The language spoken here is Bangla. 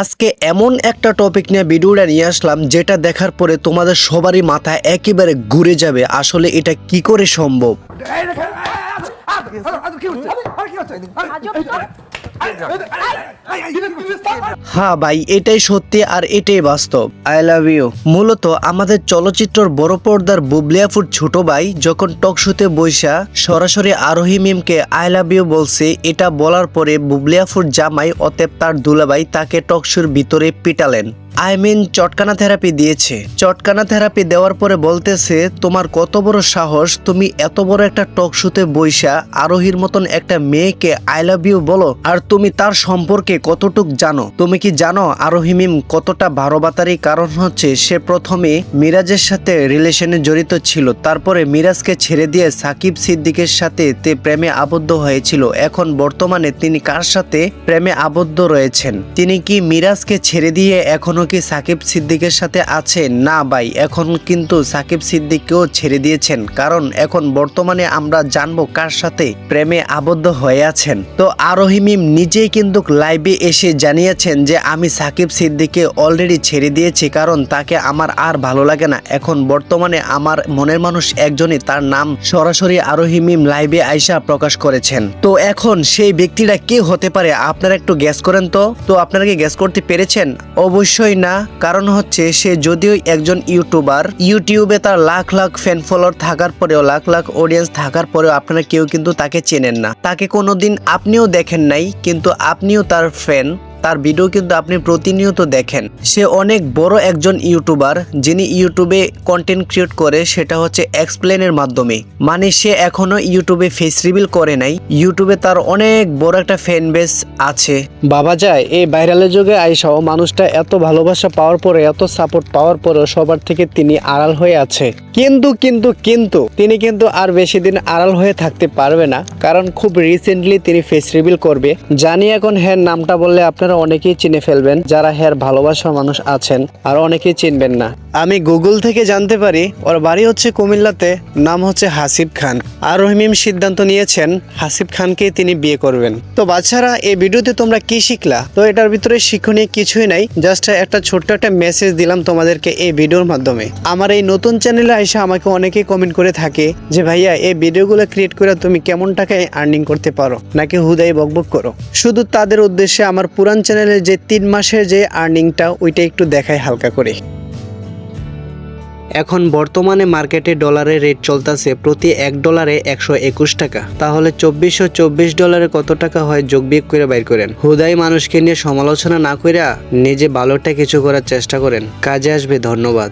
আজকে এমন একটা টপিক নিয়ে ভিডিওটা নিয়ে আসলাম, যেটা দেখার পরে তোমাদের সবারই মাথা একেবারে ঘুরে যাবে আসলে এটা কি করে সম্ভব? হ্যাঁ ভাই এটাই সত্যি আর এটাই বাস্তব। আই লাভ ইউ মূলত আমাদের চলচ্চিত্রর বড় পর্দার বুবলিয়াফুর ছোট ভাই যখন টকশোতে বৈশা সরাসরি আরোহী মিমকে আই লাভ ইউ বলছে এটা বলার পরে বুবলিয়াফুর জামাই অতএব তার দুলাভাই তাকে টকশোর ভিতরে পিটালেন। আই মিন চটকানা থেরাপি দিয়েছে। চটকানা থেরাপি দেওয়ার পরে বলতেছে, তোমার কত বড় সাহস, তুমি এত বড় একটা টক শোতে বৈশা আরোহীর মতন একটা মেয়েকে আই লাভ ইউ বলো, আর তুমি তার সম্পর্কে কতটুক জানো? তুমি কি জানো আরোহী মিম কতটা ভারবাতারি? কারণ হচ্ছে, সে প্রথমে মিরাজের সাথে রিলেশনে জড়িত ছিল, তারপরে মিরাজকে ছেড়ে দিয়ে সাকিব সিদ্দিকের সাথে তে প্রেমে আবদ্ধ হয়েছিল। এখন বর্তমানে তিনি কার সাথে প্রেমে আবদ্ধ রয়েছেন? তিনি কি মিরাজকে ছেড়ে দিয়ে এখনও কি সাকিব সিদ্দিকের সাথে আছে? না ভাই, এখন কিন্তু সাকিব সিদ্দিককেও ছেড়ে দিয়েছেন। কারণ এখন বর্তমানে আমরা জানব কার সাথে প্রেমে আবদ্ধ হয়ে আছেন। তো আরোহী মিম নিজেই কিন্তু লাইভে এসে জানিয়েছেন যে, আমি সাকিব সিদ্দিককে অলরেডি ছেড়ে দিয়েছি, কারণ তাকে আমার আর ভালো লাগে না। এখন বর্তমানে আমার মনের মানুষ একজনই, তার নাম সরাসরি আরোহী মিম লাইভে আইসা প্রকাশ করেছেন। তো এখন সেই ব্যক্তিটা কে হতে পারে? আপনারা একটু গ্যাস করেন তো। তো আপনারা কি গ্যাস করতে পেরেছেন? অবশ্যই না, কারণ হচ্ছে সে যদিও একজন ইউটিউবার, ইউটিউবে তার লাখ লাখ ফ্যান ফলোয়ার থাকার পরেও, লাখ লাখ অডিয়েন্স থাকার পরেও আপনারা কেউ কিন্তু তাকে চেনেন না। তাকে কোনোদিন আপনিও দেখেন নাই, কিন্তু আপনিও তার ফ্যান তার ভিডিও কিন্তু আপনি প্রতিনিয়ত দেখেন। সে অনেক বড় একজন ইউটিউবার যিনি ইউটিউবে কন্টেন্ট ক্রিয়েট করে, সেটা হচ্ছে এক্সপ্লেনের মাধ্যমে। মানে সে এখনও ইউটিউবে ফেস রিভিল করে নাই। ইউটিউবে তার অনেক বড় একটা ফ্যান বেস আছে। বাবা যায়, এই ভাইরালের যুগে আইসাও মানুষটা এত ভালোবাসা পাওয়ার পরে, এত সাপোর্ট পাওয়ার পরেও সবার থেকে তিনি আড়াল হয়ে আছে। কিন্তু কিন্তু কিন্তু তিনি কিন্তু আর বেশি দিন আড়াল হয়ে থাকতে পারবে না। কারণ খুব রিসেন্টলি তিনি ফেস রিভিল করবে। জানি এখন হ্যার নামটা বললে আপনারা অনেকেই চিনে ফেলবেন, যারা হ্যার ভালোবাসার মানুষ আছেন, আর অনেকেই চিনবেন না। আমি গুগল থেকে জানতে পারি, ওর বাড়ি হচ্ছে কুমিল্লাতে, নাম হচ্ছে হাসিব খান। আর রহিমিম সিদ্ধান্ত নিয়েছেন, হাসিব খানকে তিনি বিয়ে করবেন। তো বাচ্চারা, এই ভিডিওতে তোমরা কি শিখলা? তো এটার ভিতরে শিক্ষণীয় কিছুই নাই জাস্ট একটা ছোট্ট একটা মেসেজ দিলাম তোমাদেরকে এই ভিডিওর মাধ্যমে। আমার এই নতুন চ্যানেলে এসে আমাকে অনেকেই কমেন্ট করে থাকে যে, ভাইয়া, এই ভিডিওগুলো ক্রিয়েট করে তুমি কেমন টাকায় আর্নিং করতে পারো? নাকি হুদাই বকবক করো? শুধু তাদের উদ্দেশ্যে আমার পুরান চ্যানেলের যে তিন মাসের যে আর্নিংটা ওইটা একটু দেখায় হালকা করে। এখন বর্তমানে মার্কেটে ডলারের রেট চলতেছে প্রতি এক ডলারে একশো একুশ টাকা। তাহলে চব্বিশশো চব্বিশ ডলারে কত টাকা হয় যোগ বিয়োগ করে বাইর করেন? হুদাই মানুষকে নিয়ে সমালোচনা না কইরা নিজে ভালোটা কিছু করার চেষ্টা করেন। কাজে আসবে, ধন্যবাদ।